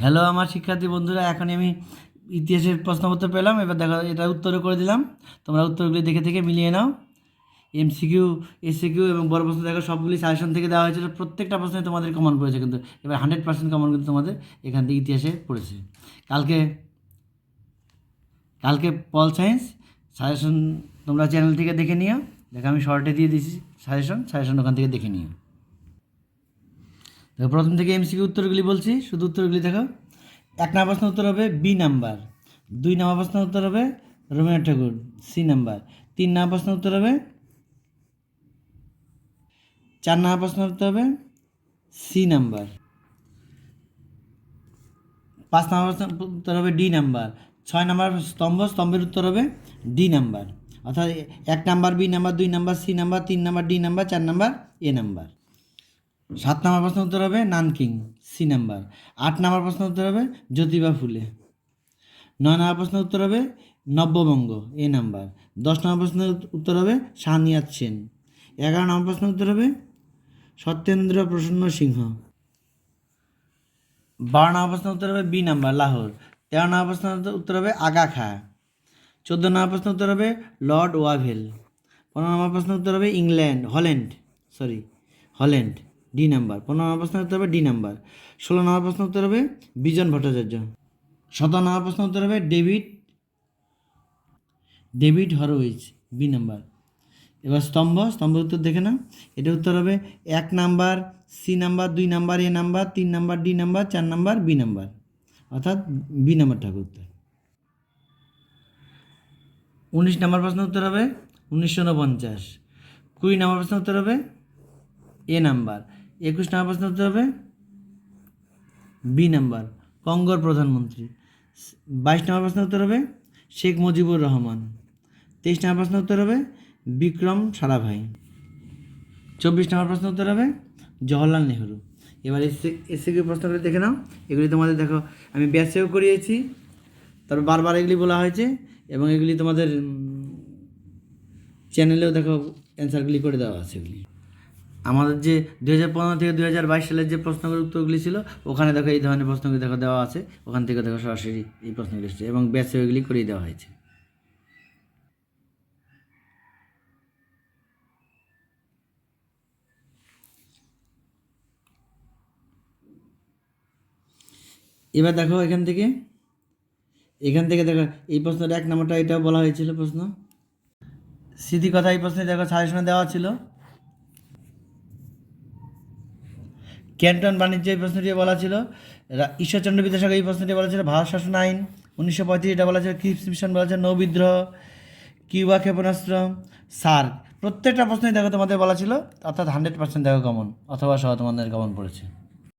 Hello আমার শিক্ষার্থী বন্ধুরা এখন আমি ইতিহাসের প্রশ্নপত্র পেলাম। এবার দেখো, এটা উত্তর করে দিলাম। তোমরা উত্তরগুলি দেখে থেকে মিলিয়ে নাও। এমসিকিউ এসিকিউ এবং বড় প্রশ্ন দেখো, সবগুলি সাজেশন থেকে দেওয়া হয়েছিল। প্রত্যেকটা প্রশ্নে তোমাদের কমন পড়েছে কিন্তু, এবার হান্ড্রেড পার্সেন্ট কমন কিন্তু তোমাদের এখান থেকে ইতিহাসে পড়েছে। কালকে কালকে পল সায়েন্স সাজেশন তোমরা চ্যানেল থেকে দেখে নিও। দেখো, আমি শর্টে দিয়ে দিয়েছি সাজেশন সাজেশন ওখান থেকে দেখে নিও। প্রথম থেকে এমসিকিউ উত্তরগুলি বলছি, শুধু উত্তরগুলি দেখো এক নম্বর প্রশ্ন উত্তর হবে বি নাম্বার। দুই নম্বর প্রশ্ন উত্তর হবে রবীন্দ্রনাথ ঠাকুর সি নাম্বার। তিন নম্বর প্রশ্ন উত্তর হবে চার নম্বর প্রশ্ন উত্তর হবে সি নাম্বার। পাঁচ নম্বর উত্তর হবে ডি নাম্বার। ছয় নম্বর স্তম্ভ, স্তম্ভের উত্তর হবে ডি নাম্বার। অর্থাৎ এক নাম্বার বি নাম্বার, দুই নাম্বার সি নাম্বার, তিন নাম্বার ডি নাম্বার, চার নাম্বার এ নাম্বার। সাত নম্বর প্রশ্ন উত্তর হবে নানকিং সি নাম্বার। আট নম্বর প্রশ্ন উত্তর হবে জ্যোতিবা ফুলে। নয় নম্বর প্রশ্ন উত্তর হবে নব্যবঙ্গ এ নাম্বার। দশ নম্বর প্রশ্নের উত্তর হবে শাহনিয়াত সেন। এগারো নম্বর প্রশ্ন উত্তর হবে সত্যেন্দ্র প্রসন্ন সিংহ। বারো নম্বর প্রশ্ন উত্তর হবে বি নাম্বার, লাহোর। তেরো নম্বর প্রশ্ন উত্তর হবে আগা খা। চোদ্দ নম্বর প্রশ্ন উত্তর হবে লর্ড ওয়াভেল। পনেরো নম্বর প্রশ্ন উত্তর হবে England, Holland sorry Holland. D number. পনেরো নম্বর প্রশ্ন উত্তর হবে ডি নাম্বার। ষোলো নম্বর প্রশ্ন উত্তর হবে বিজন ভট্টাচার্য। সতেরো নম্বর প্রশ্ন উত্তর হবে ডেভিড ডেভিড হরওয়েজ বি নাম্বার। এবার স্তম্ভ স্তম্ভ উত্তর দেখে না এটা উত্তর হবে এক নাম্বার, সি নাম্বার, দুই নাম্বার, এ নাম্বার, তিন নাম্বার, ডি নাম্বার, চার নাম্বার, বি নাম্বার। অর্থাৎ বি নাম্বার ঠাকুর উত্তর। উনিশ নাম্বার প্রশ্ন উত্তর হবে উনিশশো উনপঞ্চাশ। কুড়ি নাম্বার প্রশ্ন উত্তর হবে এ নাম্বার। একুশ নাম্বার প্রশ্ন উত্তর হবে? বি নাম্বার কঙ্গোর প্রধানমন্ত্রী। বাইশ নম্বর প্রশ্ন উত্তর হবে? শেখ মুজিবুর রহমান। তেইশ নম্বর প্রশ্ন উত্তর হবে? বিক্রম সারাভাই চব্বিশ নম্বর প্রশ্ন উত্তর হবে? জওহরলাল নেহরু। এবার এসে এসে প্রশ্নগুলি দেখে নাও। এগুলি তোমাদের দেখো, আমি ব্যাসেও করিয়েছি। তারপর বারবার এগুলি বলা হয়েছে এবং এগুলি তোমাদের চ্যানেলেও দেখো অ্যান্সারগুলি করে দেওয়া আছে এগুলি। আমাদের যে দু হাজার পনেরো থেকে দু হাজার বাইশ সালের যে প্রশ্নগুলোর উত্তরগুলি ছিল, ওখানে দেখো এই ধরনের প্রশ্নগুলি দেখো দেওয়া আছে। ওখান থেকে দেখো সরাসরি এই প্রশ্নগুলি এসেছে এবং ব্যাসে ওইগুলি করিয়ে দেওয়া হয়েছে। এবার দেখো এখান থেকে এখান থেকে দেখো এই প্রশ্নটা এক নম্বরটা এটাও বলা হয়েছিল প্রশ্ন। স্মৃতিকথা এই প্রশ্নে দেখো সাজেশনে দেওয়া ছিল। ক্যান্টন বাণিজ্য এই প্রশ্নটি বলা ছিল ঈশ্বরচন্দ্র বিদ্যাসাগর এই প্রশ্নটি বলা ছিল, ভারত শাসন আইন উনিশশো পঁয়ত্রিশ এটা বলা ছিল ক্রিপস মিশন বলা ছিল নৌবিদ্রোহ কিউবা ক্ষেপণাস্ত্র সার প্রত্যেকটা প্রশ্নই দেখো তোমাদের বলা ছিল, অর্থাৎ হান্ড্রেড পার্সেন্ট দেখো কমন অথবা সহ তোমাদের কমন পড়েছে।